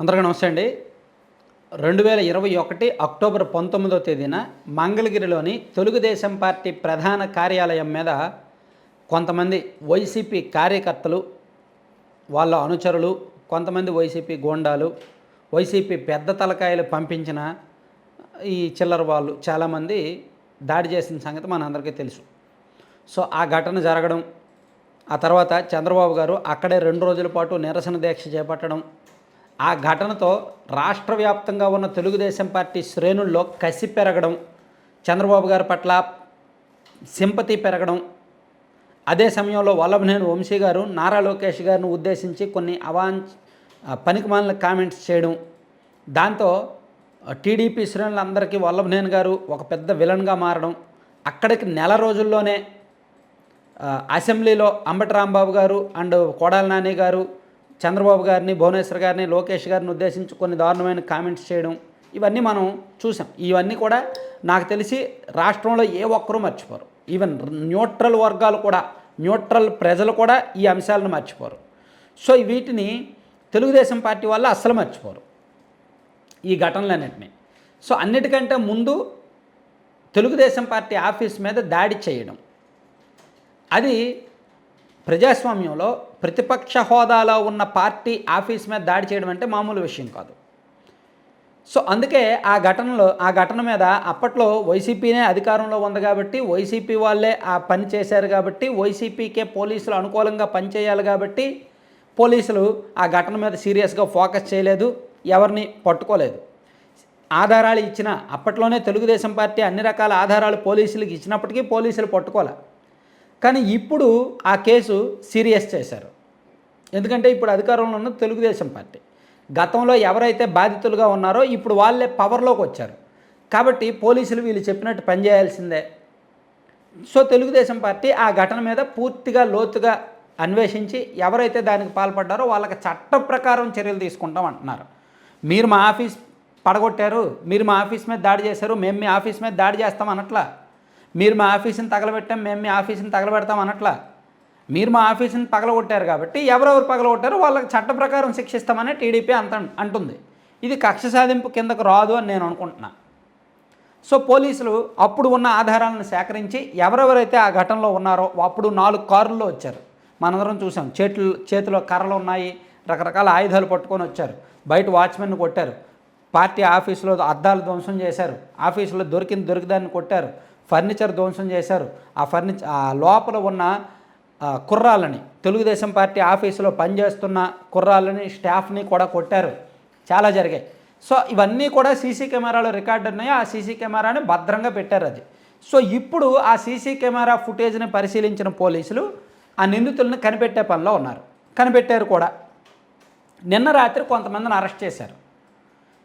అందరికీ నమస్తే అండి. రెండు వేల ఇరవై ఒకటి అక్టోబర్ పంతొమ్మిదో తేదీన మంగళగిరిలోని తెలుగుదేశం పార్టీ ప్రధాన కార్యాలయం మీద కొంతమంది వైసీపీ కార్యకర్తలు వాళ్ళ అనుచరులు కొంతమంది వైసీపీ గోండాలు వైసీపీ పెద్ద తలకాయలు పంపించిన ఈ చిల్లర వాళ్ళు చాలామంది దాడి చేసిన సంగతి మనందరికీ తెలుసు. సో ఆ ఘటన జరగడం ఆ తర్వాత చంద్రబాబు గారు అక్కడే రెండు రోజుల పాటు నిరసన దీక్ష చేపట్టడం ఆ ఘటనతో రాష్ట్ర వ్యాప్తంగా ఉన్న తెలుగుదేశం పార్టీ శ్రేణుల్లో కసి పెరగడం చంద్రబాబు గారి పట్ల సింపతి పెరగడం అదే సమయంలో వల్లభనేని వంశీ గారు నారా లోకేష్ గారిని ఉద్దేశించి కొన్ని అవాంఛ పనికిమాలిన కామెంట్స్ చేయడం. దాంతో టీడీపీ శ్రేణులందరికీ వల్లభనేని గారు ఒక పెద్ద విలన్గా మారడం. అక్కడికి నెల రోజుల్లోనే అసెంబ్లీలో అంబటి రాంబాబు గారు అండ్ కోడాల నాని గారు చంద్రబాబు గారిని భువనేశ్వర్ గారిని లోకేష్ గారిని ఉద్దేశించి కొన్ని దారుణమైన కామెంట్స్ చేయడం ఇవన్నీ మనం చూసాం. ఇవన్నీ కూడా నాకు తెలిసి రాష్ట్రంలో ఏ ఒక్కరూ మర్చిపోరు. ఈవెన్ న్యూట్రల్ వర్గాలు కూడా న్యూట్రల్ ప్రజలు కూడా ఈ అంశాలను మర్చిపోరు. సో వీటిని తెలుగుదేశం పార్టీ వాళ్ళు అస్సలు మర్చిపోరు. ఈ ఘటనలన్నింటినీ. సో అన్నిటికంటే ముందు తెలుగుదేశం పార్టీ ఆఫీస్ మీద దాడి చేయడం. అది ప్రజాస్వామ్యంలో ప్రతిపక్ష హోదాలో ఉన్న పార్టీ ఆఫీస్ మీద దాడి చేయడం అంటే మామూలు విషయం కాదు. సో అందుకే ఆ ఘటనలో ఆ ఘటన మీద అప్పట్లో వైసీపీనే అధికారంలో ఉంది కాబట్టి వైసీపీ వాళ్ళే ఆ పని చేశారు కాబట్టి వైసీపీకే పోలీసులు అనుకూలంగా పనిచేయాలి కాబట్టి పోలీసులు ఆ ఘటన మీద సీరియస్గా ఫోకస్ చేయలేదు ఎవరిని పట్టుకోలేదు. ఆధారాలు ఇచ్చిన అప్పట్లోనే తెలుగుదేశం పార్టీ అన్ని రకాల ఆధారాలు పోలీసులకు ఇచ్చినప్పటికీ పోలీసులు పట్టుకోలే. కానీ ఇప్పుడు ఆ కేసు సీరియస్ చేశారు. ఎందుకంటే ఇప్పుడు అధికారంలో ఉన్న తెలుగుదేశం పార్టీ. గతంలో ఎవరైతే బాధితులుగా ఉన్నారో ఇప్పుడు వాళ్ళే పవర్లోకి వచ్చారు. కాబట్టి పోలీసులు వీళ్ళు చెప్పినట్టు పనిచేయాల్సిందే సో తెలుగుదేశం పార్టీ ఆ ఘటన మీద పూర్తిగా లోతుగా అన్వేషించి ఎవరైతే దానికి పాల్పడ్డారో వాళ్ళకి చట్ట ప్రకారం చర్యలు తీసుకుంటాం అంటున్నారు. మీరు మా ఆఫీస్ పడగొట్టారు మీరు మా ఆఫీస్ మీద దాడి చేశారు మేము మీ ఆఫీస్ మీద దాడి చేస్తాం అనట్లా మీరు మా ఆఫీస్ని తగలబెట్టాం మేము మీ ఆఫీస్ని తగలబెడతాం అనట్లా మీరు మా ఆఫీస్ని పగలగొట్టారు కాబట్టి ఎవరెవరు పగలగొట్టారో వాళ్ళకి చట్ట ప్రకారం శిక్షిస్తామని టీడీపీ అంత అంటుంది. ఇది కక్ష సాధింపు కిందకు రాదు అని నేను అనుకుంటున్నా. సో పోలీసులు అప్పుడు ఉన్న ఆధారాలను సేకరించి ఎవరెవరైతే ఆ ఘటనలో ఉన్నారో అప్పుడు నాలుగు కారుల్లో వచ్చారు. మనందరం చూసాం. చేతులు చేతిలో కర్రలు ఉన్నాయి రకరకాల ఆయుధాలు పట్టుకొని వచ్చారు. బయట వాచ్మెన్ను కొట్టారు. పార్టీ ఆఫీసులో అద్దాలు ధ్వంసం చేశారు. ఆఫీసులో దొరికింది దొరికిదాన్ని కొట్టారు. ఫర్నిచర్ ధ్వంసం చేశారు. ఆ ఫర్నిచర్ ఆ లోపల ఉన్న కుర్రాలని కుర్రాళ్ళని తెలుగుదేశం పార్టీ ఆఫీసులో పనిచేస్తున్న కుర్రాళ్ళని స్టాఫ్ని కూడా కొట్టారు. చాలా జరిగాయి. సో ఇవన్నీ కూడా సీసీ కెమెరాలో రికార్డు ఉన్నాయి. ఆ సీసీ కెమెరాని భద్రంగా పెట్టారు అది. సో ఇప్పుడు ఆ సీసీ కెమెరా ఫుటేజ్ని పరిశీలించిన పోలీసులు ఆ నిందితులను కనిపెట్టే పనిలో ఉన్నారు. కనిపెట్టారు కూడా. నిన్న రాత్రి కొంతమందిని అరెస్ట్ చేశారు.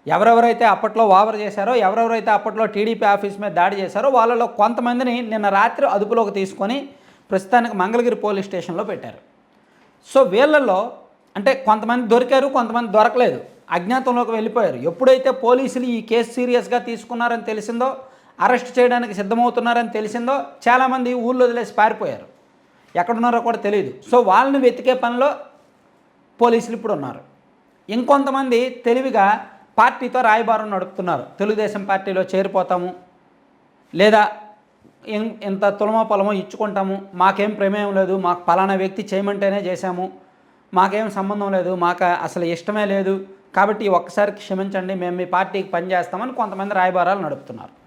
ఎవరెవరైతే అప్పట్లో ఓవర్ చేశారో ఎవరెవరైతే అప్పట్లో టీడీపీ ఆఫీస్ మీద దాడి చేశారో వాళ్ళలో కొంతమందిని నిన్న రాత్రి అదుపులోకి తీసుకొని ప్రస్తుతానికి మంగళగిరి పోలీస్ స్టేషన్లో పెట్టారు. సో వీళ్ళల్లో అంటే కొంతమంది దొరికారు కొంతమంది దొరకలేదు. అజ్ఞాతంలోకి వెళ్ళిపోయారు. ఎప్పుడైతే పోలీసులు ఈ కేసు సీరియస్గా తీసుకున్నారని తెలిసిందో అరెస్ట్ చేయడానికి సిద్ధమవుతున్నారని తెలిసిందో చాలామంది ఊళ్ళో వదిలేసి పారిపోయారు. ఎక్కడున్నారో కూడా తెలియదు సో వాళ్ళని వెతికే పనిలో పోలీసులు ఇప్పుడు ఉన్నారు. ఇంకొంతమంది తెలివిగా పార్టీతో రాయబారం నడుపుతున్నారు. తెలుగుదేశం పార్టీలో చేరిపోతాము. లేదా ఇంత తులమో పొలమో ఇచ్చుకుంటాము. మాకేం ప్రమేయం లేదు. మాకు పలానా వ్యక్తి చేయమంటేనే చేశాము. మాకేం సంబంధం లేదు. మాకు అసలు ఇష్టమే లేదు. కాబట్టి ఒక్కసారి క్షమించండి. మేము మీ పార్టీకి పనిచేస్తామని కొంతమంది రాయబారాలు నడుపుతున్నారు.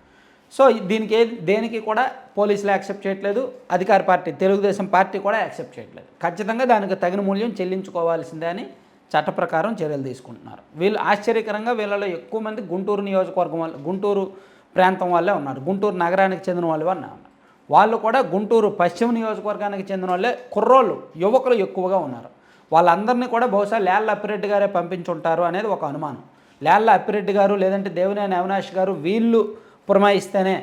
సో దీనికి దేనికి కూడా పోలీసులు యాక్సెప్ట్ చేయట్లేదు. అధికార పార్టీ తెలుగుదేశం పార్టీ కూడా యాక్సెప్ట్ చేయట్లేదు. ఖచ్చితంగా దానికి తగిన మూల్యం చెల్లించుకోవాల్సిందే అని చట్ట ప్రకారం చర్యలు తీసుకుంటున్నారు. వీళ్ళు ఆశ్చర్యకరంగా వీళ్ళలో ఎక్కువ మంది గుంటూరు నియోజకవర్గం వాళ్ళు గుంటూరు ప్రాంతం వాళ్ళే ఉన్నారు. గుంటూరు నగరానికి చెందిన వాళ్ళు అన్న ఉన్నారు. వాళ్ళు కూడా గుంటూరు పశ్చిమ నియోజకవర్గానికి చెందిన వాళ్ళే కుర్రోళ్ళు యువకులు ఎక్కువగా ఉన్నారు. వాళ్ళందరినీ కూడా బహుశా లేళ్ళ అప్పిరెడ్డి గారే పంపించుంటారు అనేది ఒక అనుమానం. లేళ్ళ అప్పిరెడ్డి గారు లేదంటే దేవినేని అవినాష్ గారు వీళ్ళు పురమాయిస్తేనే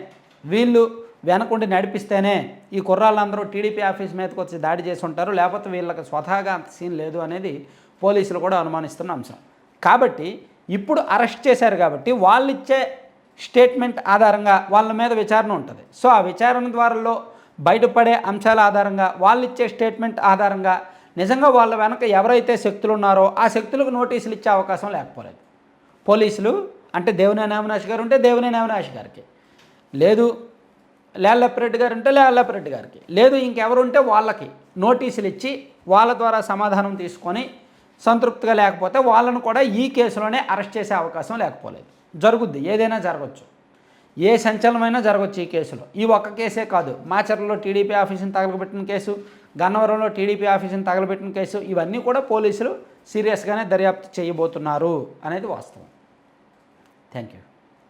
వీళ్ళు వెనకుండి నడిపిస్తేనే ఈ కుర్రాళ్ళందరూ టీడీపీ ఆఫీస్ మీదకి వచ్చి దాడి చేసి ఉంటారు. లేకపోతే వీళ్ళకి స్వతహాగా అంత సీన్ లేదు అనేది పోలీసులు కూడా అనుమానిస్తున్న అంశం. కాబట్టి ఇప్పుడు అరెస్ట్ చేశారు కాబట్టి వాళ్ళు ఇచ్చే స్టేట్మెంట్ ఆధారంగా వాళ్ళ మీద విచారణ ఉంటుంది. సో ఆ విచారణ ద్వారాలో బయటపడే అంశాల ఆధారంగా వాళ్ళు ఇచ్చే స్టేట్మెంట్ ఆధారంగా నిజంగా వాళ్ళ వెనక ఎవరైతే శక్తులు ఉన్నారో ఆ శక్తులకు నోటీసులు ఇచ్చే అవకాశం లేకపోలేదు. పోలీసులు అంటే దేవినేని అవినాష్ గారు ఉంటే దేవినేని అవినాష్ గారికి. లేదు లేల్లప్రెడ్డి గారు ఉంటే లేల్లప్రెడ్డి గారికి. లేదు ఇంకెవరు ఉంటే వాళ్ళకి నోటీసులు ఇచ్చి వాళ్ళ ద్వారా సమాధానం తీసుకొని సంతృప్తిగా లేకపోతే వాళ్ళను కూడా ఈ కేసులోనే అరెస్ట్ చేసే అవకాశం లేకపోలేదు. జరుగుద్ది. ఏదైనా జరగచ్చు. ఏ సంచలనమైనా జరగచ్చు ఈ కేసులో. ఈ ఒక్క కేసే కాదు. మాచర్లలో టీడీపీ ఆఫీసుని తగలబెట్టిన కేసు గన్నవరంలో టీడీపీ ఆఫీసుని తగలబెట్టిన కేసు ఇవన్నీ కూడా పోలీసులు సీరియస్గానే దర్యాప్తు చేయబోతున్నారు అనేది వాస్తవం. Thank you